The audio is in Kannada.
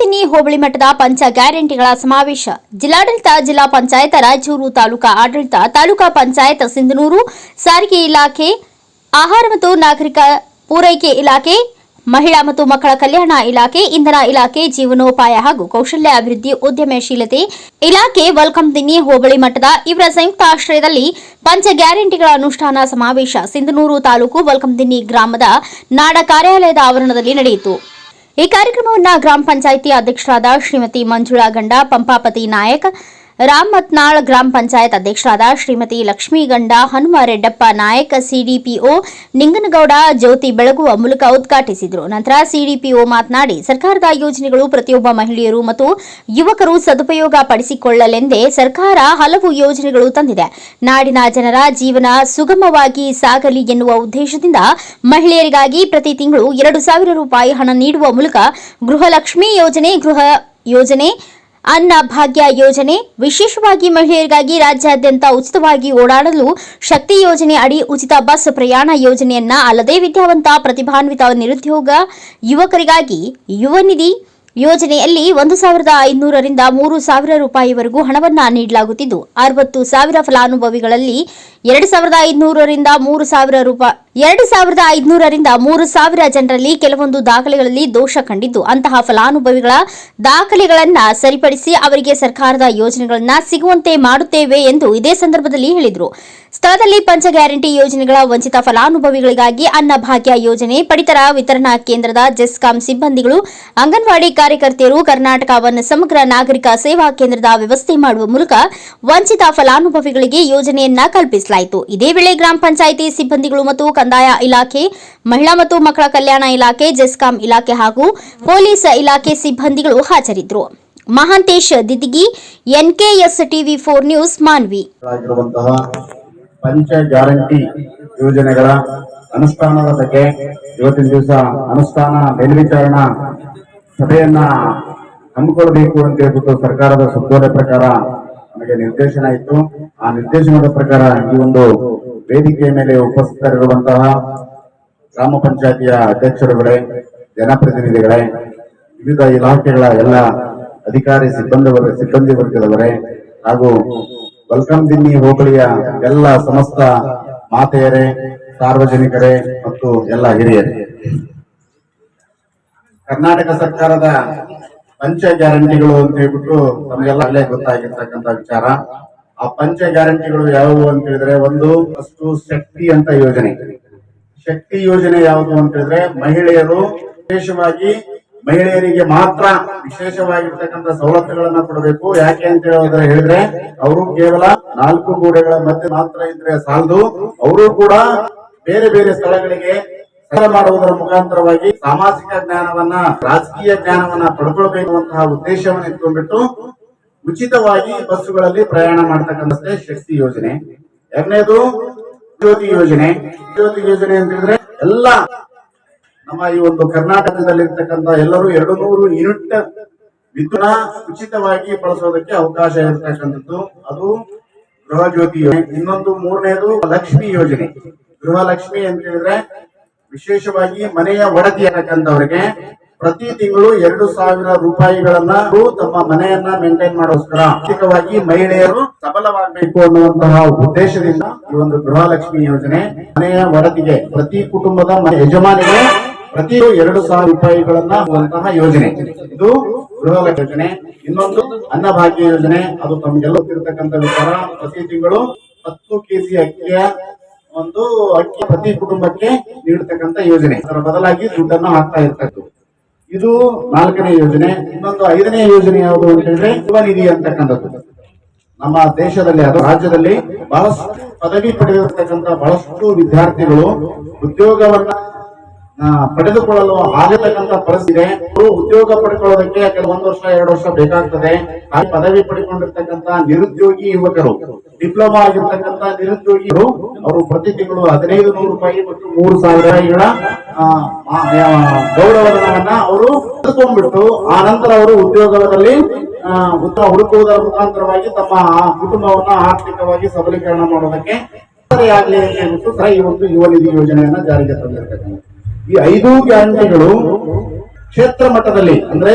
ದಿನ್ನಿ ಹೋಬಳಿ ಮಠದ ಪಂಚ ಗ್ಯಾರಂಟಿಗಳ ಸಮಾವೇಶ. ಜಿಲ್ಲಾಡಳಿತ, ಜಿಲ್ಲಾ ಪಂಚಾಯತ್, ರಾಯಚೂರು ತಾಲೂಕಾ ಆಡಳಿತ, ತಾಲೂಕಾ ಪಂಚಾಯತ್ ಸಿಂಧನೂರು, ಸಾರಿಗೆ ಇಲಾಖೆ, ಆಹಾರ ಮತ್ತು ನಾಗರಿಕ ಪೂರೈಕೆ ಇಲಾಖೆ, ಮಹಿಳಾ ಮತ್ತು ಮಕ್ಕಳ ಕಲ್ಯಾಣ ಇಲಾಖೆ, ಇಂಧನ ಇಲಾಖೆ, ಜೀವನೋಪಾಯ ಹಾಗೂ ಕೌಶಲ್ಯ ಅಭಿವೃದ್ಧಿ ಉದ್ಯಮಶೀಲತೆ ಇಲಾಖೆ ದಿನ್ನಿ ಹೋಬಳಿ ಮಠದ ಇವರ ಸಂಯುಕ್ತ ಆಶ್ರಯದಲ್ಲಿ ಪಂಚ ಗ್ಯಾರಂಟಿಗಳ ಅನುಷ್ಠಾನ ಸಮಾವೇಶ ಸಿಂಧನೂರು ತಾಲೂಕು ವೆಲ್ಕಮ್ ದಿನ್ನಿ ಗ್ರಾಮದ ನಾಡ ಕಾರ್ಯಾಲಯದ ಆವರಣದಲ್ಲಿ ನಡೆಯಿತು. ಈ ಕಾರ್ಯಕ್ರಮವನ್ನು ಗ್ರಾಮ ಪಂಚಾಯಿತಿ ಅಧ್ಯಕ್ಷರಾದ ಶ್ರೀಮತಿ ಮಂಜುಳಾ ಗಂಡ ಪಂಪಾಪತಿ ನಾಯಕ್ ರಾಮತ್ನಾಳ್ ಗ್ರಾಮ ಪಂಚಾಯತ್ ಅಧ್ಯಕ್ಷರಾದ ಶ್ರೀಮತಿ ಲಕ್ಷ್ಮೀಗಂಡ ಹನುಮ ರೆಡ್ಡಪ್ಪ ನಾಯಕ್, ಸಿಡಿಪಿಒ ನಿಂಗನಗೌಡ ಜ್ಯೋತಿ ಬೆಳಗುವ ಮೂಲಕ ಉದ್ಘಾಟಿಸಿದರು. ನಂತರ ಸಿಡಿಪಿಒ ಮಾತನಾಡಿ, ಸರ್ಕಾರದ ಯೋಜನೆಗಳು ಪ್ರತಿಯೊಬ್ಬ ಮಹಿಳೆಯರು ಮತ್ತು ಯುವಕರು ಸದುಪಯೋಗ ಪಡಿಸಿಕೊಳ್ಳಲೆಂದೇ ಸರ್ಕಾರ ಹಲವು ಯೋಜನೆಗಳು ತಂದಿದೆ. ನಾಡಿನ ಜನರ ಜೀವನ ಸುಗಮವಾಗಿ ಸಾಗಲಿ ಎನ್ನುವ ಉದ್ದೇಶದಿಂದ ಮಹಿಳೆಯರಿಗಾಗಿ ಪ್ರತಿ ತಿಂಗಳು ಎರಡು ಸಾವಿರ ರೂಪಾಯಿ ಹಣ ನೀಡುವ ಮೂಲಕ ಗೃಹಲಕ್ಷ್ಮಿ ಯೋಜನೆ, ಗೃಹ ಯೋಜನೆ ಅನ್ನ ಭಾಗ್ಯ ಯೋಜನೆ, ವಿಶೇಷವಾಗಿ ಮಹಿಳೆಯರಿಗಾಗಿ ರಾಜ್ಯಾದ್ಯಂತ ಉಚಿತವಾಗಿ ಓಡಾಡಲು ಶಕ್ತಿ ಯೋಜನೆ ಅಡಿ ಉಚಿತ ಬಸ್ ಪ್ರಯಾಣ ಯೋಜನೆಯನ್ನ ಅಲ್ಲದೆ ವಿದ್ಯಾವಂತ ಪ್ರತಿಭಾನ್ವಿತ ನಿರುದ್ಯೋಗ ಯುವಕರಿಗಾಗಿ ಯುವ ನಿಧಿ ಯೋಜನೆಯಲ್ಲಿ ಒಂದು ಸಾವಿರದ ಐನೂರರಿಂದ ಮೂರು ಸಾವಿರ ರೂಪಾಯಿವರೆಗೂ ಹಣವನ್ನು ನೀಡಲಾಗುತ್ತಿದ್ದು, ಅರವತ್ತು ಸಾವಿರ ಫಲಾನುಭವಿಗಳಲ್ಲಿ ಎರಡು ಸಾವಿರದ ಐದುನೂರರಿಂದ ಮೂರು ಸಾವಿರ ರೂಪಾಯಿ ಎರಡು ಸಾವಿರದ ಐದುನೂರರಿಂದ ಮೂರು ಸಾವಿರ ಜನರಲ್ಲಿ ಕೆಲವೊಂದು ದಾಖಲೆಗಳಲ್ಲಿ ದೋಷ ಕಂಡಿದ್ದು, ಅಂತಹ ಫಲಾನುಭವಿಗಳ ದಾಖಲೆಗಳನ್ನ ಸರಿಪಡಿಸಿ ಅವರಿಗೆ ಸರ್ಕಾರದ ಯೋಜನೆಗಳನ್ನ ಸಿಗುವಂತೆ ಮಾಡುತ್ತೇವೆ ಎಂದು ಇದೇ ಸಂದರ್ಭದಲ್ಲಿ ಹೇಳಿದರು. ಸ್ಥಳದಲ್ಲಿ ಪಂಚ ಗ್ಯಾರಂಟಿ ಯೋಜನೆಗಳ ವಂಚಿತ ಫಲಾನುಭವಿಗಳಿಗಾಗಿ ಅನ್ನ ಭಾಗ್ಯ ಯೋಜನೆ, ಪಡಿತರ ವಿತರಣಾ ಕೇಂದ್ರದ ಜೆಸ್ಕಾಂ ಸಿಬ್ಬಂದಿಗಳು, ಅಂಗನವಾಡಿ ಕಾರ್ಯಕರ್ತೆಯರು, ಕರ್ನಾಟಕ ವನ್ ಸಮಗ್ರ ನಾಗರಿಕ ಸೇವಾ ಕೇಂದ್ರದ ವ್ಯವಸ್ಥೆ ಮಾಡುವ ಮೂಲಕ ವಂಚಿತ ಫಲಾನುಭವಿಗಳಿಗೆ ಯೋಜನೆಯನ್ನ ಕಲ್ಪಿಸಲಾಯಿತು. ಇದೇ ವೇಳೆ ಗ್ರಾಮ ಪಂಚಾಯಿತಿ ಸಿಬ್ಬಂದಿಗಳು ಮತ್ತು ಕಂದಾಯ ಇಲಾಖೆ, ಮಹಿಳಾ ಮತ್ತು ಮಕ್ಕಳ ಕಲ್ಯಾಣ ಇಲಾಖೆ, ಜೆಸ್ಕಾಂ ಇಲಾಖೆ ಹಾಗೂ ಪೊಲೀಸ್ ಇಲಾಖೆ ಸಿಬ್ಬಂದಿಗಳು ಹಾಜರಿದ್ದರು. Mahantesh Didigi NKS TV four news, Manvi. ಪಂಚ ಗ್ಯಾರಂಟಿ ಯೋಜನೆಗಳ ಅನುಷ್ಠಾನದ ಬಗ್ಗೆ ಇವತ್ತಿನ ದಿವಸ ಅನುಷ್ಠಾನ, ಮೇಲ್ವಿಚಾರಣಾ ಸಭೆಯನ್ನ ಹಮ್ಮಿಕೊಳ್ಬೇಕು ಅಂತ ಹೇಳ್ಬಿಟ್ಟು ಸರ್ಕಾರದ ಸುತ್ತೋಲೆ ಪ್ರಕಾರ ನಮಗೆ ನಿರ್ದೇಶನ ಇತ್ತು. ಆ ನಿರ್ದೇಶನದ ಪ್ರಕಾರ ಈ ಒಂದು ವೇದಿಕೆಯ ಮೇಲೆ ಉಪಸ್ಥಿತರಿರುವಂತಹ ಗ್ರಾಮ ಪಂಚಾಯತಿಯ ಅಧ್ಯಕ್ಷರುಗಳೇ, ಜನಪ್ರತಿನಿಧಿಗಳೇ, ವಿವಿಧ ಇಲಾಖೆಗಳ ಎಲ್ಲ ಅಧಿಕಾರಿ ಸಿಬ್ಬಂದಿ ಸಿಬ್ಬಂದಿ ವರ್ಗದವರೇ ಹಾಗೂ ವೆಲ್ಕಮ್ ದಿನ್ನಿ ಹೋಬಳಿಯ ಎಲ್ಲ ಸಮಸ್ತ ಮಾತೆಯರೇ, ಸಾರ್ವಜನಿಕರೇ ಮತ್ತು ಎಲ್ಲ ಹಿರಿಯರೇ. ಕರ್ನಾಟಕ ಸರ್ಕಾರದ ಪಂಚ ಗ್ಯಾರಂಟಿಗಳು ಅಂತ ಹೇಳ್ಬಿಟ್ಟು ನಮಗೆಲ್ಲ ಅಲ್ಲೇ ಗೊತ್ತಾಗಿರ್ತಕ್ಕಂಥ ವಿಚಾರ. ಆ ಪಂಚ ಗ್ಯಾರಂಟಿಗಳು ಯಾವುವು ಅಂತ ಹೇಳಿದ್ರೆ ಒಂದು ಫಸ್ಟ್ ಶಕ್ತಿ ಅಂತ ಯೋಜನೆ. ಶಕ್ತಿ ಯೋಜನೆ ಯಾವುದು ಅಂತ ಹೇಳಿದ್ರೆ ಮಹಿಳೆಯರು ವಿಶೇಷವಾಗಿ ಮಹಿಳೆಯರಿಗೆ ಮಾತ್ರ ವಿಶೇಷವಾಗಿರ್ತಕ್ಕಂಥ ಸವಲತ್ತುಗಳನ್ನ ಕೊಡಬೇಕು. ಯಾಕೆ ಅಂತ ಹೇಳೋದ್ರೆ ಹೇಳಿದ್ರೆ ಅವರು ಕೇವಲ ನಾಲ್ಕು ಗೋಡೆಗಳ ಮಧ್ಯೆ ಮಾತ್ರ ಇದ್ರೆ ಸಾಲದು. ಅವರು ಕೂಡ ಬೇರೆ ಬೇರೆ ಸ್ಥಳಗಳಿಗೆ ಮಾಡುವುದರ ಮುಖಾಂತರವಾಗಿ ಸಾಮಾಜಿಕ ಜ್ಞಾನವನ್ನ, ರಾಜಕೀಯ ಜ್ಞಾನವನ್ನ ಪಡ್ಕೊಳ್ಬೇಕು ಅಂತಹ ಉದ್ದೇಶವನ್ನು ಇಟ್ಕೊಂಡ್ಬಿಟ್ಟು ಉಚಿತವಾಗಿ ಬಸ್ಸುಗಳಲ್ಲಿ ಪ್ರಯಾಣ ಮಾಡ್ತಕ್ಕಂಥದ್ದೇ ಶಕ್ತಿ ಯೋಜನೆ. ಎರಡನೇದು ಜ್ಯೋತಿ ಯೋಜನೆ. ಜ್ಯೋತಿ ಯೋಜನೆ ಅಂತ ಹೇಳಿದ್ರೆ ಎಲ್ಲ ನಮ್ಮ ಈ ಒಂದು ಕರ್ನಾಟಕದಲ್ಲಿ ಇರ್ತಕ್ಕಂಥ ಎಲ್ಲರೂ ಎರಡು ನೂರು ಯೂನಿಟ್ ವಿದ್ಯುತ್ ಉಚಿತವಾಗಿ ಬಳಸೋದಕ್ಕೆ ಅವಕಾಶ ಇರತಕ್ಕಂಥದ್ದು. ಅದು ಗೃಹ ಜ್ಯೋತಿ ಯೋಜನೆ. ಇನ್ನೊಂದು ಮೂರನೇದು ಲಕ್ಷ್ಮಿ ಯೋಜನೆ. ಗೃಹ ಲಕ್ಷ್ಮಿ ಅಂತ ಹೇಳಿದ್ರೆ ವಿಶೇಷವಾಗಿ ಮನೆಯ ಒಡತಿ ಅನ್ನಕ್ಕಂಥವ್ರಿಗೆ ಪ್ರತಿ ತಿಂಗಳು ಎರಡು ಸಾವಿರ ರೂಪಾಯಿಗಳನ್ನ ತಮ್ಮ ಮನೆಯನ್ನ ಮೇಂಟೈನ್ ಮಾಡೋಸ್ಕರ ಆರ್ಥಿಕವಾಗಿ ಮಹಿಳೆಯರು ಸಬಲವಾಗಬೇಕು ಅನ್ನುವಂತಹ ಉದ್ದೇಶದಿಂದ ಈ ಒಂದು ಗೃಹಲಕ್ಷ್ಮಿ ಯೋಜನೆ ಮನೆಯ ವರದಿಗೆ ಪ್ರತಿ ಕುಟುಂಬದ ಮನೆ ಯಜಮಾನಿಗೆ ಪ್ರತಿ ಎರಡು ಸಾವಿರ ರೂಪಾಯಿಗಳನ್ನ ಯೋಜನೆ. ಇದು ಗೃಹಲಕ್ಷ್ಮಿ ಯೋಜನೆ. ಇನ್ನೊಂದು ಅನ್ನಭಾಗ್ಯ ಯೋಜನೆ. ಅದು ತಮಗೆಲ್ಲ ಇರ್ತಕ್ಕಂಥ ವಿಚಾರ. ಪ್ರತಿ ತಿಂಗಳು ಹತ್ತು ಕೆಜಿ ಅಕ್ಕಿಯ ಒಂದು ಅಕ್ಕಿ ಪ್ರತಿ ಕುಟುಂಬಕ್ಕೆ ನೀಡತಕ್ಕಂತ ಯೋಜನೆ. ಅದರ ಬದಲಾಗಿ ದುಡ್ಡನ್ನು ಹಾಕ್ತಾ ಇರ್ತಕ್ಕಂಥದ್ದು ಇದು ನಾಲ್ಕನೇ ಯೋಜನೆ, ಇನ್ನೊಂದು ಐದನೇ ಯೋಜನೆ ಯಾವುದು ಅಂತ ಹೇಳಿದ್ರೆ ಯುವ ನಿಧಿ ಅಂತಕ್ಕಂಥದ್ದು. ನಮ್ಮ ದೇಶದಲ್ಲಿ ಅದು ರಾಜ್ಯದಲ್ಲಿ ಬಹಳಷ್ಟು ಪದವಿ ಪಡೆದಿರತಕ್ಕಂತ ಬಹಳಷ್ಟು ವಿದ್ಯಾರ್ಥಿಗಳು ಉದ್ಯೋಗವನ್ನ ಪಡೆದುಕೊಳ್ಳಲು ಆಗತಕ್ಕಂತ ಪರಿಸ್ಥಿತಿ ಉದ್ಯೋಗ ಪಡ್ಕೊಳ್ಳೋದಕ್ಕೆ ಕೆಲವೊಂದು ವರ್ಷ ಎರಡು ವರ್ಷ ಬೇಕಾಗ್ತದೆ. ಆ ಪದವಿ ಪಡ್ಕೊಂಡಿರ್ತಕ್ಕಂತ ನಿರುದ್ಯೋಗಿ ಯುವಕರು ಡಿಪ್ಲೊಮಾ ಆಗಿರ್ತಕ್ಕಂತ ನಿರುದ್ಯೋಗಿ ಅವರು ಪ್ರತಿ ತಿಂಗಳು ಹದಿನೈದು ನೂರು ರೂಪಾಯಿ ಮತ್ತು ಮೂರು ಸಾವಿರ ಆ, ಗೌರವಧನವನ್ನ ಅವರು ಪಡೆದುಕೊಂಡ್ಬಿಟ್ಟು ಆ ನಂತರ ಅವರು ಉದ್ಯೋಗದಲ್ಲಿ ಉತ್ತರ ಹುಡುಕುವುದರ ಮುಖಾಂತರವಾಗಿ ತಮ್ಮ ಕುಟುಂಬವನ್ನ ಆರ್ಥಿಕವಾಗಿ ಸಬಲೀಕರಣ ಮಾಡೋದಕ್ಕೆ ಆಗಲಿ ಅಂತ ಹೇಳ್ಬಿಟ್ಟು ಈ ಒಂದು ಯುವ ನಿಧಿ ಯೋಜನೆಯನ್ನ ಜಾರಿಗೆ ತಂದಿರ್ತಕ್ಕಂಥ ಈ ಐದು ಗ್ಯಾರಂಟಿಗಳು ಕ್ಷೇತ್ರ ಮಟ್ಟದಲ್ಲಿ ಅಂದ್ರೆ